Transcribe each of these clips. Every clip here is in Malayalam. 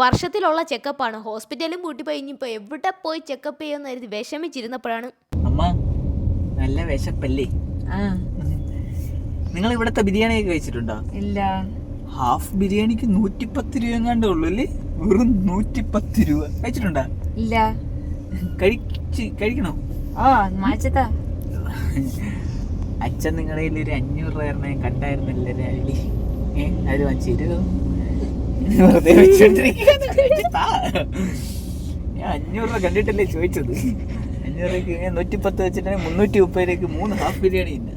വർഷത്തിലുള്ള ചെക്കപ്പാണ്. ഹോസ്പിറ്റലും കൂട്ടി പോയി. ഇനിയിപ്പോൾ എവിടെ പോയി ചെക്കപ്പ് ചെയ്യുമെന്ന് കരുതി വിഷമിച്ചിരുന്നപ്പോഴാണ്. അമ്മ നല്ല വിശപ്പല്ലേ? ആ. നിങ്ങൾ ഇവിടത്തെ ബിരിയാണി ഒക്കെ കഴിച്ചിട്ടുണ്ടോ? ഇല്ല. ഹാഫ് ബിരിയാണിക്ക് നൂറ്റിപ്പത്ത് രൂപ എങ്ങാണ്ടേ ഉള്ളൂ അല്ലേ വെറും നൂറ്റിപ്പത്ത് രൂപ. കഴിച്ചിട്ടുണ്ടോ? ഇല്ല. കഴിച്ച് കഴിക്കണോ? ഓ മാച്ചതാ അച്ഛൻ നിങ്ങളുടെ കയ്യിൽ ഒരു അഞ്ഞൂറ് രൂപ കണ്ടായിരുന്നല്ലേ അടി ഏ അത് വാങ്ങിച്ചു വെറുതെ. ഞാൻ അഞ്ഞൂറ് രൂപ കണ്ടിട്ടല്ലേ ചോദിച്ചത്. അഞ്ഞൂറ് രൂപയ്ക്ക് നൂറ്റിപ്പത്ത് വെച്ചിട്ടുണ്ടെങ്കിൽ മുന്നൂറ്റി മുപ്പതിലേക്ക് രൂപയ്ക്ക് മൂന്ന് ഹാഫ് ബിരിയാണി ഉണ്ട്.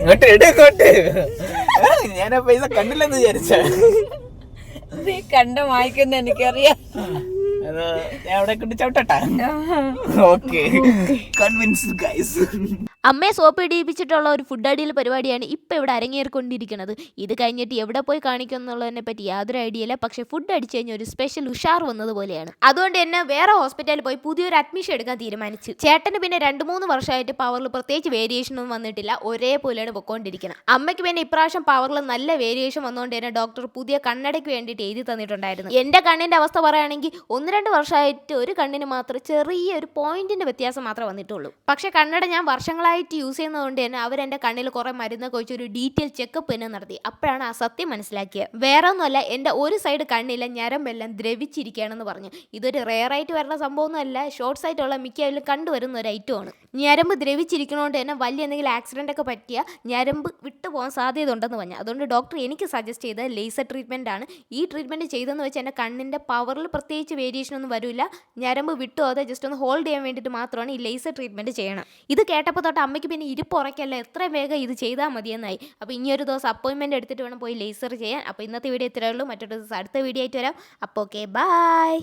ഇങ്ങോട്ട് എടുക്കോട്ട് ഞാൻ ആ പൈസ കണ്ടില്ലെന്ന് വിചാരിച്ച. നീ കണ്ട വായിക്കുന്ന എനിക്കറിയാം. ഞാൻ അവിടെ കൊണ്ട് ചവിട്ടട്ടാ. ഓക്കെ കൺവിൻസ് ഗൈസ് അമ്മയെ സോപ്പ് ഇടിയിപ്പിച്ചിട്ടുള്ള ഒരു ഫുഡ് അടിയിൽ പരിപാടിയാണ് ഇപ്പോൾ ഇവിടെ അരങ്ങേറിക്കൊണ്ടിരിക്കുന്നത്. ഇത് കഴിഞ്ഞിട്ട് എവിടെ പോയി കാണിക്കും എന്നുള്ളതിനെ പറ്റി യാതൊരു ഐഡിയ ഇല്ല പക്ഷേ ഫുഡ് അടിച്ചു കഴിഞ്ഞാൽ ഒരു സ്പെഷ്യൽ ഉഷാർ വന്നതുപോലെയാണ് അതുകൊണ്ട് തന്നെ വേറെ ഹോസ്പിറ്റലിൽ പോയി പുതിയൊരു അഡ്മിഷൻ എടുക്കാൻ തീരുമാനിച്ചു. ചേട്ടന് പിന്നെ രണ്ട് മൂന്ന് വർഷമായിട്ട് പവറിൽ പ്രത്യേകിച്ച് വേരിയേഷൻ ഒന്നും വന്നിട്ടില്ല. ഒരേപോലെയാണ് പൊക്കോണ്ടിരിക്കുന്നത് അമ്മയ്ക്ക് പിന്നെ ഇപ്രാവശ്യം പവറിൽ നല്ല വേരിയേഷൻ വന്നുകൊണ്ട് തന്നെ ഡോക്ടർ പുതിയ കണ്ണടയ്ക്ക് വേണ്ടിയിട്ട് എഴുതി തന്നിട്ടുണ്ടായിരുന്നു. എന്റെ കണ്ണിന്റെ അവസ്ഥ പറയുകയാണെങ്കിൽ ഒന്ന് രണ്ട് വർഷമായിട്ട് ഒരു കണ്ണിന് മാത്രം ചെറിയ ഒരു പോയിന്റിന്റെ വ്യത്യാസം മാത്രമേ വന്നിട്ടുള്ളൂ. പക്ഷേ കണ്ണട ഞാൻ വർഷങ്ങളായിട്ട് യൂസ് ചെയ്യുന്നതുകൊണ്ട് തന്നെ അവർ അവരെന്റെ കണ്ണിൽ കുറേ മരുന്നൊക്കെ വെച്ച് ഒരു ഡീറ്റെയിൽ ചെക്കപ്പ് തന്നെ നടത്തി. അപ്പോഴാണ് ആ സത്യം മനസ്സിലാക്കിയത് വേറെ ഒന്നുമല്ല എന്റെ ഒരു സൈഡ് കണ്ണിലെ ഞരമ്പെല്ലാം ദ്രവിച്ചിരിക്കുകയാണെന്ന് പറഞ്ഞു. ഇതൊരു റെയർ ആയിട്ട് വരുന്ന സംഭവമൊന്നുമല്ല ഷോർട്ട് സൈറ്റുള്ള മിക്കവരിലും കണ്ടുവരുന്ന ഒരു ഐറ്റമാണ് ഞരമ്പ് ദ്രവിച്ചിരിക്കണോണ്ട് തന്നെ വലിയ എന്തെങ്കിലും ആക്സിഡന്റ് ഒക്കെ പറ്റിയ ഞരമ്പ് വിട്ടു പോകാൻ സാധ്യത ഉണ്ടെന്ന് പറഞ്ഞു. അതുകൊണ്ട് ഡോക്ടർ എനിക്ക് സജസ്റ്റ് ചെയ്ത ലേസർ ട്രീറ്റ്മെന്റ് ആണ്. ഈ ട്രീറ്റ്മെന്റ് ചെയ്തെന്ന് വെച്ചാൽ എന്റെ കണ്ണിന്റെ പവറിൽ പ്രത്യേകിച്ച് വേരിയേഷൻ ഒന്നും വരില്ല ഞരമ്പ് വിട്ടു അതെ ജസ്റ്റ് ഒന്ന് ഹോൾഡ് ചെയ്യാൻ വേണ്ടിയിട്ട് മാത്രമാണ് ഈ ലേസർ ട്രീറ്റ്മെന്റ് ചെയ്യണം ഇത് കേട്ടപ്പോൾ തൊട്ട് അമ്മയ്ക്ക് പിന്നെ ഇരിപ്പുറയ്ക്കല്ല എത്ര വേഗം ഇത് ചെയ്താൽ മതിയെന്നായി. അപ്പോൾ ഇനിയൊരു ദിവസം അപ്പോയിൻമെന്റ് എടുത്തിട്ട് വേണം പോയി ലേസർ ചെയ്യാൻ. അപ്പോൾ ഇന്നത്തെ വീഡിയോ ഇത്രയേ ഉള്ളൂ. മറ്റൊരു ദിവസം അടുത്ത വീഡിയോ ആയിട്ട് വരാം. അപ്പോൾ ഓക്കെ ബൈ